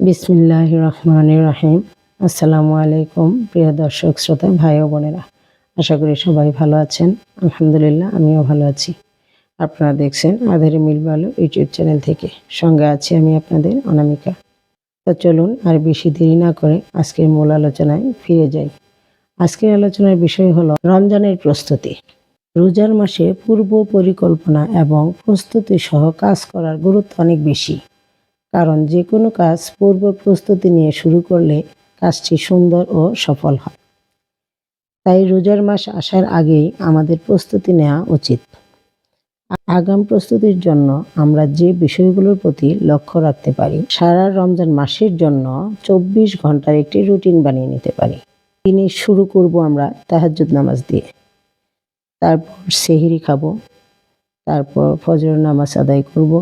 বিসমিল্লাহ রহমান রাহিম। আসসালামু আলাইকুম, প্রিয় দর্শক, শ্রোতা, ভাই ও বোনেরা। আশা করি সবাই ভালো আছেন। আলহামদুলিল্লাহ, আমিও ভালো আছি। আপনারা দেখছেন আধারে মিল ভালো ইউটিউব চ্যানেল থেকে। সঙ্গে আছি আমি আপনাদের অনামিকা। তো চলুন আর বেশি দেরি না করে আজকের মূল আলোচনায় ফিরে যাই। আজকের আলোচনার বিষয় হলো রমজানের প্রস্তুতি। রোজার মাসে পূর্ব পরিকল্পনা এবং প্রস্তুতি সহ কাজ করার গুরুত্ব অনেক বেশি। কারণ যে কোনো কাজ পূর্ব প্রস্তুতি নিয়ে শুরু করলে কাজটি সুন্দর ও সফল হয়। তাই রোজার মাস আসার আগেই আমাদের প্রস্তুতি নেওয়া উচিত। আগাম প্রস্তুতির জন্য আমরা যে বিষয়গুলোর প্রতি লক্ষ্য রাখতে পারি, সারা রমজান মাসের জন্য চব্বিশ ঘণ্টার একটি রুটিন বানিয়ে নিতে পারি। দিনে শুরু করব আমরা তাহাজ্জুদ নামাজ দিয়ে। তারপর সেহিরি খাব। তারপর ফজর নামাজ আদায় করব।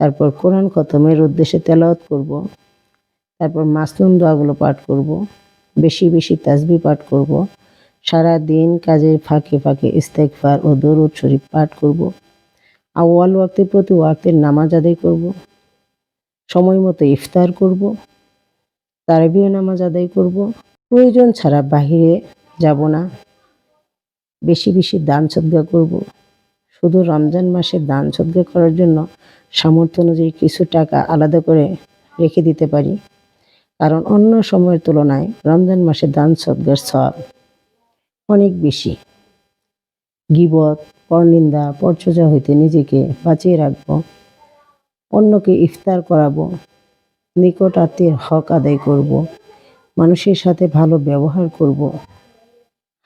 তারপর কোরআন খতমের উদ্দেশ্যে তেলাওয়াত করব। তারপর মাসনুম দোয়াগুলো পাঠ করব। বেশি বেশি তাজবি পাঠ করব। সারা দিন কাজের ফাঁকে ফাঁকে ইস্তেকফার ও দরুদ শরীফ পাঠ করব। আওয়াল ওয়াক্তের প্রতি ওয়াক্তের নামাজ আদায় করব। সময় মতো ইফতার করব। তারাবিও নামাজ আদায় করব। প্রয়োজন ছাড়া বাহিরে যাব না। বেশি বেশি দান সদ্গা করব। শুধু রমজান মাসে দান সদ্গা করার জন্য সামর্থ্য অনুযায়ী কিছু টাকা আলাদা করে রেখে দিতে পারি। কারণ অন্য সময়ের তুলনায় রমজান মাসে দান সদ্গার সব অনেক বেশি। গিবত, পরনিন্দা, পরচর্চা হইতে নিজেকে বাঁচিয়ে রাখব, অন্যকে ইফতার করাবো, নিকট আত্মীয়ের হক আদায় করব, মানুষের সাথে ভালো ব্যবহার করব।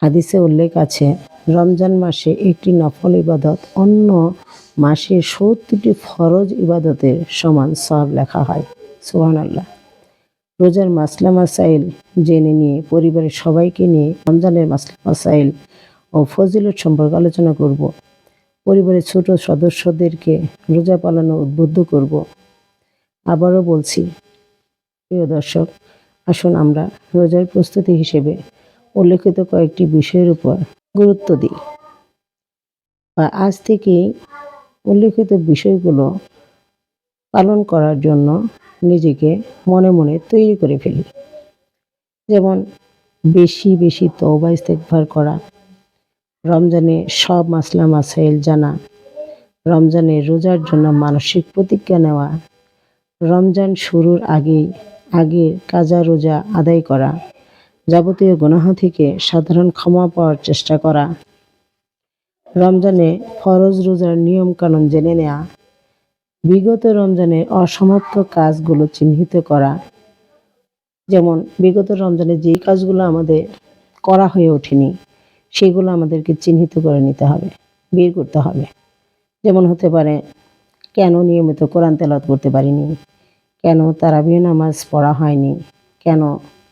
হাদিসে উল্লেখ আছে রমজান মাসে একটি নফল ইবাদত, অন্য মাসে সত্তরটি ফরজ ইবাদতের সমান সব লেখা হয়। সুহান আল্লাহ রোজার মাসলা মাসাইল জেনে নিয়ে পরিবারের সবাইকে নিয়ে রমজানের মাসলা মাসাইল ও ফজিলত সম্পর্কে আলোচনা করব। পরিবারের ছোট সদস্যদেরকে রোজা পালনে উদ্বুদ্ধ করব। আবারও বলছি, প্রিয় দর্শক, আসুন আমরা রোজার প্রস্তুতি হিসেবে উল্লেখিত কয়েকটি বিষয়ের উপর গুরুত্ব দিই। বা আজ থেকেই উল্লেখিত বিষয়গুলো পালন করার জন্য নিজেকে মনে মনে তৈরি করে ফেলি। যেমন, বেশি বেশি তওবা ইস্তেকভার করা, রমজানে সব মাসলা মাসাইল জানা, রমজানে রোজার জন্য মানসিক প্রতিজ্ঞা নেওয়া, রমজান শুরুর আগেই আগের কাজা রোজা আদায় করা যাবতীয় গুনাহ থেকে সাধারণ ক্ষমা পাওয়ার চেষ্টা করা। রমজানে ফরজ রোজার নিয়ম কানুন জেনে নেওয়া বিগত রমজানের অসমাপ্ত কাজগুলো চিহ্নিত করা। যেমন, বিগত রমজানে যেই কাজগুলো আমাদের করা হয়ে ওঠেনি, সেগুলো আমাদেরকে চিহ্নিত করে নিতে হবে, বের করতে হবে। যেমন হতে পারে, কেন নিয়মিত কোরআন তেলাত করতে পারিনি? কেন তারাবিও নামাজ পড়া হয়নি? কেন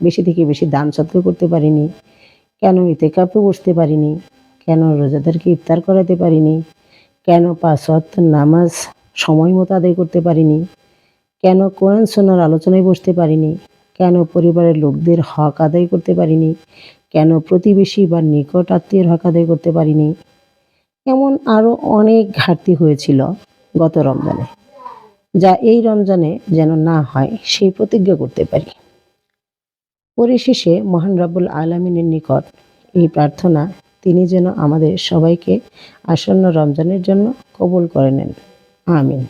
বেশি থেকে বেশি দান সত্য করতে পারিনি। কেন ইতে কাপে বসতে পারিনি? কেন রোজাদারকে ইফতার করাতে পারিনি? কেন পাঁচ ওয়াক্ত নামাজ সময় মতো আদায় করতে পারিনি? কেন কোরআন সোনার আলোচনায় বসতে পারিনি? কেন পরিবারের লোকদের হক আদায় করতে পারিনি? কেন প্রতিবেশী বা নিকট আত্মীয়ের হক আদায় করতে পারিনি? এমন আরও অনেক ঘাটতি হয়েছিল গত রমজানে, যা এই রমজানে যেন না হয় সেই প্রতিজ্ঞা করতে পারি। পরিশেষে মহান রাবুল আলমিনের নিকট এই প্রার্থনা, তিনি যেন আমাদের সবাইকে আসন্ন রমজানের জন্য কবুল করে নেন। আমিন।